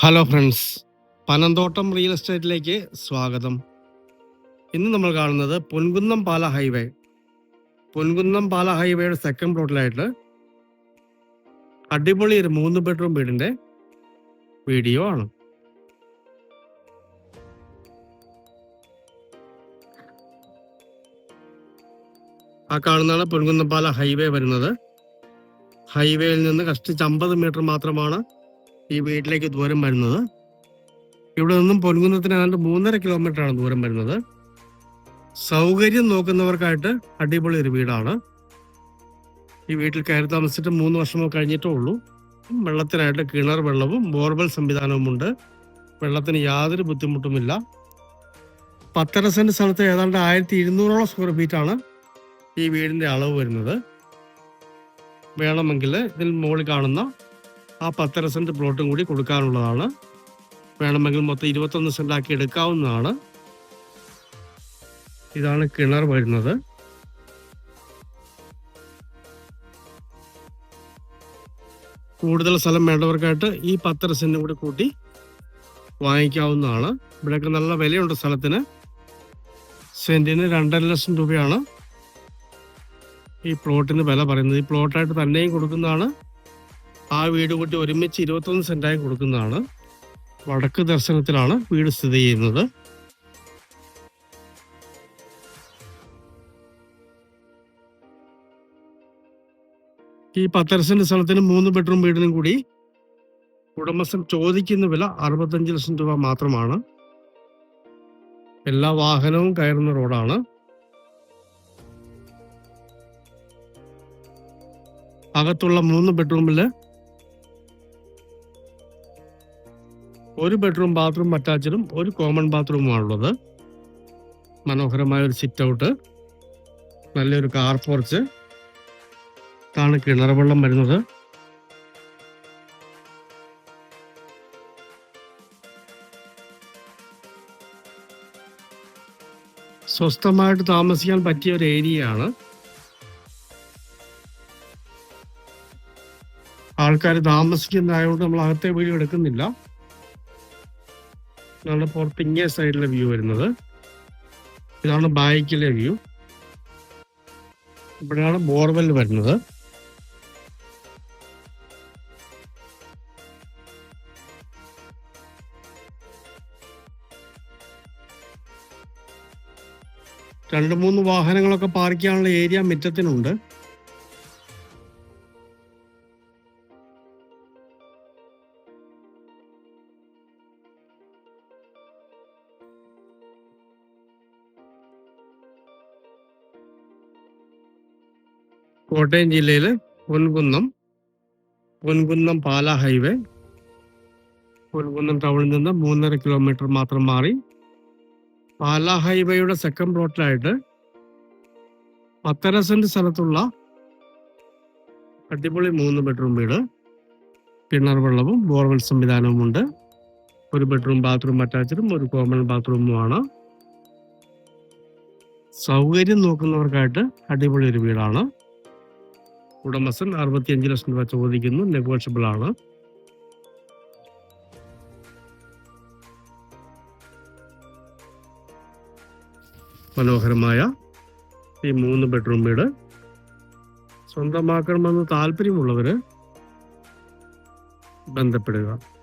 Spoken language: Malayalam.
ഹലോ ഫ്രണ്ട്സ് പനന്തോട്ടം റിയൽ എസ്റ്റേറ്റിലേക്ക് സ്വാഗതം. ഇന്ന് നമ്മൾ കാണുന്നത് പൊൻകുന്നം പാല ഹൈവേ. പൊൻകുന്നം പാല ഹൈവേയുടെ സെക്കൻഡ് പ്ലോട്ടിലായിട്ട് അടിപൊളി ഒരു മൂന്ന് ബെഡ്റൂം വീടിന്റെ വീഡിയോ ആണ്. ആ കാണുന്നതാണ് പൊൻകുന്നം പാല ഹൈവേ വരുന്നത്. ഹൈവേയിൽ നിന്ന് കഷ്ടിച്ച് അമ്പത് മീറ്റർ മാത്രമാണ് ഈ വീട്ടിലേക്ക് ദൂരം വരുന്നത്. ഇവിടെ നിന്നും പൊൻകുന്നത്തിന് ഏതാണ്ട് മൂന്നര കിലോമീറ്റർ ആണ് ദൂരം വരുന്നത്. സൗകര്യം നോക്കുന്നവർക്കായിട്ട് അടിപൊളി ഒരു വീടാണ്. ഈ വീട്ടിൽ കയറി താമസിച്ചിട്ട് മൂന്ന് വർഷമോ കഴിഞ്ഞിട്ടേ ഉള്ളൂ. വെള്ളത്തിനായിട്ട് കിണർ വെള്ളവും ബോർവെൽ സംവിധാനവും ഉണ്ട് വെള്ളത്തിന് യാതൊരു ബുദ്ധിമുട്ടുമില്ല. പത്തര സെന്റ് സ്ഥലത്ത് ഏതാണ്ട് ആയിരത്തി ഇരുന്നൂറോളം സ്ക്വയർ ഫീറ്റ് ആണ് ഈ വീടിന്റെ അളവ് വരുന്നത്. വേണമെങ്കിൽ ഇതിൽ മുകളിൽ കാണുന്ന ആ പത്തര സെന്റ് പ്ലോട്ടും കൂടി കൊടുക്കാനുള്ളതാണ്. വേണമെങ്കിൽ മൊത്തം ഇരുപത്തൊന്ന് സെന്റ് ആക്കി എടുക്കാവുന്നതാണ്. ഇതാണ് കിണർ വരുന്നത്. കൂടുതൽ സ്ഥലം വേണ്ടവർക്കായിട്ട് ഈ പത്തര സെന്റ് കൂടി കൂട്ടി വാങ്ങിക്കാവുന്നതാണ്. ഇവിടെയൊക്കെ നല്ല വിലയുണ്ട് സ്ഥലത്തിന്. സെന്റിന് രണ്ടര ലക്ഷം രൂപയാണ് ഈ പ്ലോട്ടിന് വില പറയുന്നത്. ഈ പ്ലോട്ടായിട്ട് തന്നെയും കൊടുക്കുന്നതാണ്. ആ വീട് കൂട്ടി ഒരുമിച്ച് ഇരുപത്തൊന്ന് സെന്റായി കൊടുക്കുന്നതാണ്. വടക്ക് ദർശനത്തിലാണ് വീട് സ്ഥിതി ചെയ്യുന്നത്. ഈ പത്തര സെന്റ് സ്ഥലത്തിന് മൂന്ന് ബെഡ്റൂം വീടിനും കൂടി ഉടമസ്ഥൻ ചോദിക്കുന്ന വില അറുപത്തഞ്ച് ലക്ഷം രൂപ മാത്രമാണ്. എല്ലാ വാഹനവും കയറുന്ന റോഡാണ്. അകത്തുള്ള മൂന്ന് ബെഡ്റൂമിൽ ഒരു ബെഡ്റൂം ബാത്റൂം അറ്റാച്ചഡും ഒരു കോമൺ ബാത്റൂമുമാണുള്ളത് മനോഹരമായ ഒരു സിറ്റ് ഔട്ട് നല്ലൊരു കാർ പോർച്ച് ാണ് കിണർ വെള്ളം വരുന്നത്. സ്വസ്ഥമായിട്ട് താമസിക്കാൻ പറ്റിയ ഒരു ഏരിയയാണ് ആൾക്കാർ താമസിക്കുന്നതായതുകൊണ്ട് നമ്മൾ അകത്തെ വീഡിയോ എടുക്കുന്നില്ല. ഇതാണ് പുറത്ത് ഇങ്ങേ സൈഡിലെ വ്യൂ വരുന്നത്. ഇതാണ് ബാക്കിലെ വ്യൂ ഇവിടെയാണ് ബോർവെൽ വരുന്നത്. രണ്ട് മൂന്ന് വാഹനങ്ങളൊക്കെ പാർക്ക് ചെയ്യാനുള്ള ഏരിയ മുറ്റത്തിനുണ്ട്. കോട്ടയം ജില്ലയിൽ പൊൻകുന്നം പൊൻകുന്നം പാല ഹൈവേ പൊൻകുന്നം ടൗണിൽ നിന്ന് മൂന്നര കിലോമീറ്റർ മാത്രം മാറി. പാല ഹൈവേയുടെ സെക്കൻഡ് പ്ലോട്ടിലായിട്ട് പത്തര സെന്റ് സ്ഥലത്തുള്ള അടിപൊളി മൂന്ന് ബെഡ്റൂം വീട് കിണർ വെള്ളവും ബോർവെൽ സംവിധാനവും ഉണ്ട്. ഒരു ബെഡ്റൂം ബാത്റൂം അറ്റാച്ചഡും ഒരു കോമൺ ബാത്റൂമുമാണ് സൗകര്യം നോക്കുന്നവർക്കായിട്ട് അടിപൊളി ഒരു വീടാണ്. ഉടമസ്ഥൻ അറുപത്തിയഞ്ച് ലക്ഷം രൂപ ചോദിക്കുന്നു. നെഗോഷ്യബിൾ ആണ്. മനോഹരമായ ഈ മൂന്ന് ബെഡ്റൂം വീട്. സ്വന്തമാക്കണമെന്ന് താല്പര്യമുള്ളവര് ബന്ധപ്പെടുക.